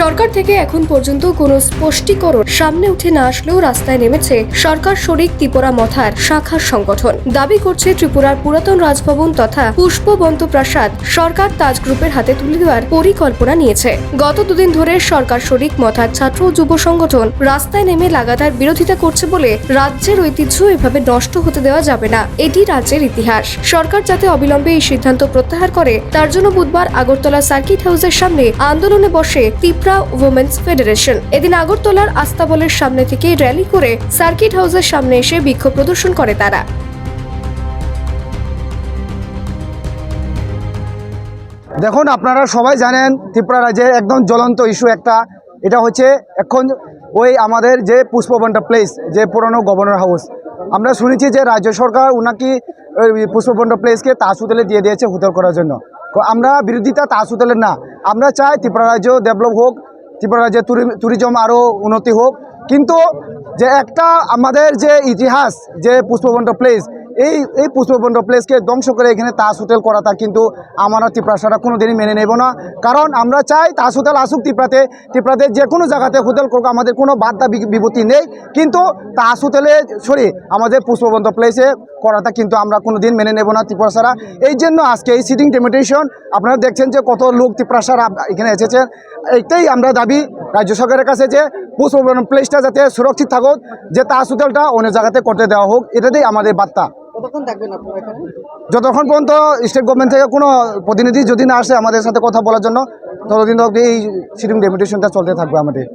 সরকার থেকে এখন পর্যন্ত কোনো স্পষ্টীকরণ সামনে উঠে না আসলেও রাস্তায় নেমেছে সরকার শরিক ত্রিপুরা মথার শাখার সংগঠন। দাবি করছে ত্রিপুরার পুরাতন রাজভবন তথা পুষ্পবন্ত প্রাসাদ সরকার তাজ গ্রুপের হাতে তুলে দেওয়ার পরিকল্পনা নিয়েছে। গত দুদিন ধরে সরকার শরিক মথার ছাত্র ও যুব সংগঠন রাস্তায় নেমে লাগাতার বিরোধিতা করছে বলে রাজ্যের ঐতিহ্য এভাবে নষ্ট হতে দেওয়া যাবে না, এটি রাজ্যের ইতিহাস। সরকার যাতে অবিলম্বে এই সিদ্ধান্ত প্রত্যাহার করে, তার জন্য বুধবার আগরতলা সার্কিট হাউসের সামনে আন্দোলনে বসে তিপ্রা উমেন্স ফেডারেশন এদিন আগরতলার আস্তাবলের সামনে থেকে র্যালি করে সার্কিট হাউসের সামনে এসে বিক্ষোভ প্রদর্শন করে তারা। দেখুন, আপনারা সবাই জানেন ত্রিপুরা রাজ্যে একদম জ্বলন্ত ইস্যু একটা। এটা হচ্ছে এখন ওই আমাদের যে পুষ্পবন্টা প্লেস যে পুরনো গভর্নর হাউস আমরা শুনেছি যে রাজ্য সরকার উনাকি ওই পুষ্পবন্টা প্লেসকে তাস হোটেলে দিয়ে দিয়েছে হোটেল করার জন্য। আমরা বিরোধিতা তা হোটেলের না। আমরা চাই ত্রিপুরা রাজ্য ডেভেলপ হোক, ত্রিপুরা রাজ্যের ট্যুরিজম আরও উন্নতি হোক। কিন্তু যে একটা আমাদের যে ইতিহাস, যে পুষ্পবন্ত প্লেস এই এই পুষ্পবন্ত প্লেসকে ধ্বংস করে এখানে তাস হোটেল করাটা কিন্তু আমরা ত্রিপুরাসারা কোনো দিনই মেনে নেব না। কারণ আমরা চাই তাস হোটেল আসুক ত্রিপ্রাতে ত্রিপ্রাতে যে কোনো জায়গাতে হোটেল করুক, আমাদের কোনো বার্তা বিভূতি নেই। কিন্তু তাস হোটেলে সরি আমাদের পুষ্পবন্ধ প্লেসে করাটা কিন্তু আমরা কোনো দিন মেনে নেব না ত্রিপুরাসারা এই জন্য আজকে এই সিটিং ডেমিটেশন আপনারা দেখছেন যে কত লোক ত্রিপুরাসারা এখানে এসেছেন এইটাই আমরা দাবি রাজ্য সরকারের কাছে যে পুষ্পবন প্লেসটা যাতে সুরক্ষিত থাকুক, যে তাস হোটেলটা অন্য জায়গাতে করতে দেওয়া হোক, এটাতেই আমাদের বার্তা। যতক্ষণ পর্যন্ত স্টেট গভর্নমেন্ট থেকে কোনো প্রতিনিধি যদি না আসে আমাদের সাথে কথা বলার জন্য, ততদিন অব্দি এই সিটিং ডেপুটেশনটা চলতে থাকবে আমাদের।